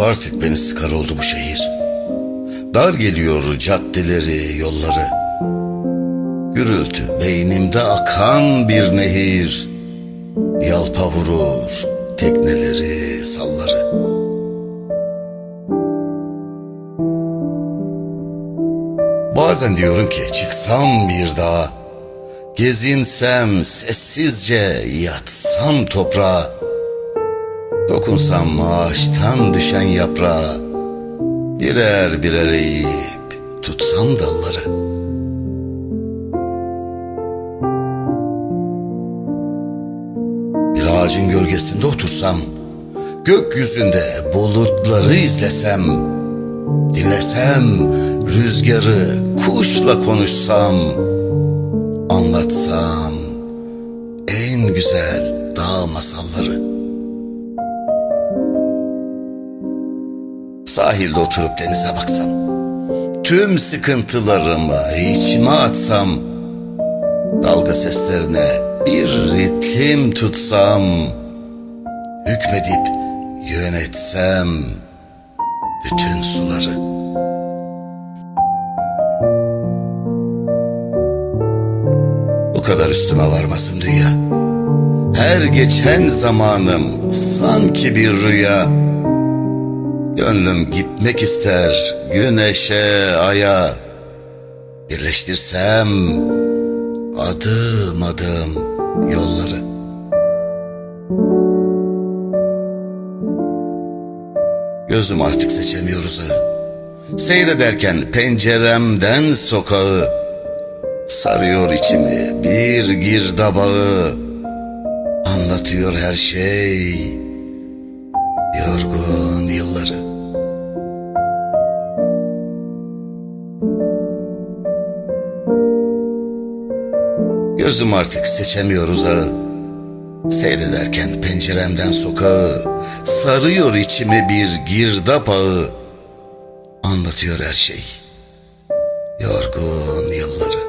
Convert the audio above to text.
Artık beni sıkar oldu bu şehir. Dar geliyor caddeleri, yolları. Gürültü beynimde akan bir nehir. Yalpa vurur tekneleri, salları. Bazen diyorum ki çıksam bir dağa. Gezinsem sessizce yatsam toprağa. Dokunsam ağaçtan düşen yaprağa Birer birer eğip tutsam dalları. Bir ağacın gölgesinde otursam Gökyüzünde bulutları izlesem Dinlesem rüzgarı kuşla konuşsam Anlatsam en güzel dağ masalları Sahilde oturup denize baksam Tüm sıkıntılarımı içime atsam Dalga seslerine bir ritim tutsam Hükmedip yönetsem bütün suları. Bu kadar üstüme varmasın dünya. Her geçen zamanım sanki bir rüya Gönlüm gitmek ister güneşe, aya. Birleştirsem adım adım yolları. Gözüm artık seçemiyor uzağı. Seyrederken penceremden sokağı. Sarıyor içimi bir girdabağı. Anlatıyor her şey Gözüm artık seçemiyor uzağı. Seyrederken penceremden sokağı, sarıyor içimi bir girdap ağı. Anlatıyor her şey, yorgun yılları.